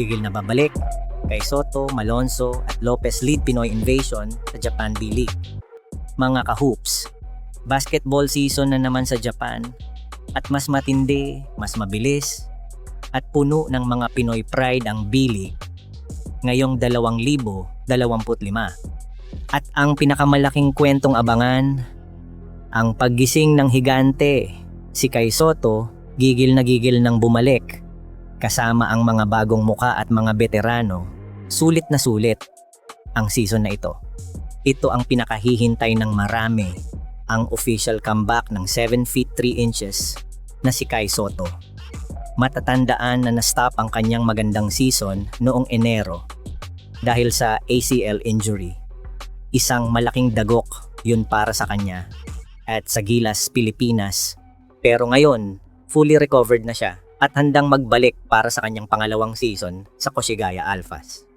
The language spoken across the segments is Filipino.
gigil na babalik kay Soto, Malonzo at Lopez lead Pinoy invasion sa Japan B-League. Mga kahoops, basketball season na naman sa Japan at mas matindi, mas mabilis at puno ng mga Pinoy pride ang B-League ngayong 2025. At ang pinakamalaking kwentong abangan, ang paggising ng higante, si Kai Soto, gigil na gigil ng bumalik kasama ang mga bagong muka at mga veterano, sulit na sulit ang season na ito. Ito ang pinakahihintay ng marami, ang official comeback ng 7 feet 3 inches na si Kai Soto. Matatandaan na na-stop ang kanyang magandang season noong Enero dahil sa ACL injury. Isang malaking dagok yun para sa kanya at sa Gilas, Pilipinas. Pero ngayon, fully recovered na siya at handang magbalik para sa kanyang pangalawang season sa Koshigaya Alphas.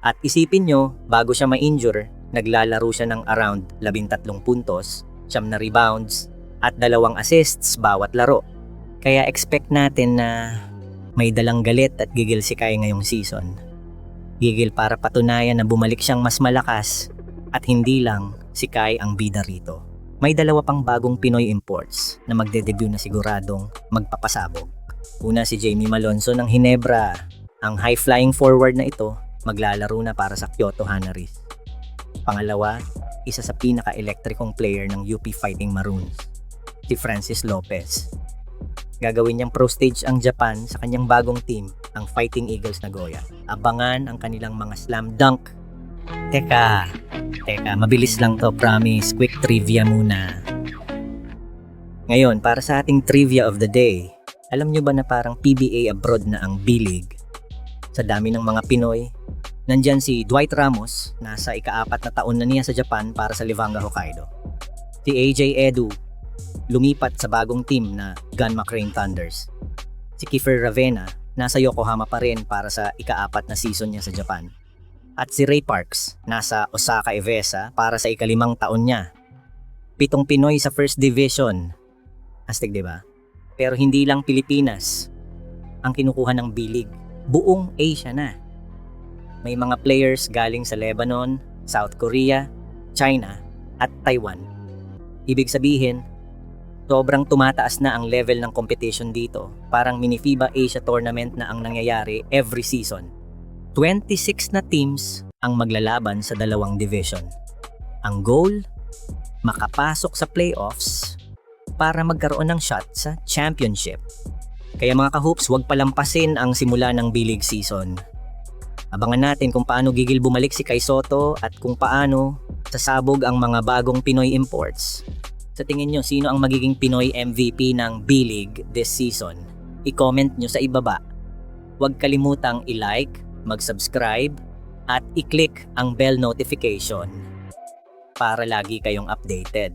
At isipin nyo, bago siya ma-injure, naglalaro siya ng around 13 puntos, siyam na rebounds, at dalawang assists bawat laro. Kaya expect natin na may dalang galit at gigil si Kai ngayong season. Gigil para patunayan na bumalik siyang mas malakas at hindi lang si Kai ang bida rito. May dalawa pang bagong Pinoy imports na magde-debut na siguradong magpapasabog. Una si Jamie Malonzo ng Hinebra. Ang high-flying forward na ito maglalaro na para sa Kyoto Hanaris. Pangalawa, isa sa pinaka-elektrikong player ng UP Fighting Maroons, si Francis Lopez. Gagawin niyang pro stage ang Japan sa kanyang bagong team, ang Fighting Eagles Nagoya. Abangan ang kanilang mga slam dunk. Teka, teka, mabilis lang to, promise. Quick trivia muna. Ngayon, para sa ating trivia of the day, alam nyo ba na parang PBA abroad na ang B-League? Sa dami ng mga Pinoy, nandyan si Dwight Ramos, nasa ikaapat na taon na niya sa Japan para sa Livanga Hokkaido. Si AJ Edu, lumipat sa bagong team na Gunma Crane Thunders. Si Kiefer Ravena, nasa Yokohama pa rin para sa ikaapat na season niya sa Japan. At si Ray Parks, nasa Osaka Evesa para sa ikalimang taon niya. Pitong Pinoy sa First Division. Astig, di ba? Pero hindi lang Pilipinas ang kinukuha ng B-League. Buong Asia na. May mga players galing sa Lebanon, South Korea, China, at Taiwan. Ibig sabihin, sobrang tumataas na ang level ng competition dito. Parang mini FIBA Asia Tournament na ang nangyayari every season. 26 na teams ang maglalaban sa dalawang division. Ang goal, makapasok sa playoffs para magkaroon ng shot sa championship. Kaya mga kahoops, huwag palampasin ang simula ng B-League season. Abangan natin kung paano gigil bumalik si Kai Soto at kung paano sasabog ang mga bagong Pinoy imports. Sa tingin nyo, sino ang magiging Pinoy MVP ng B-League this season? I-comment nyo sa ibaba. Huwag kalimutang i-like, mag-subscribe, at i-click ang bell notification para lagi kayong updated.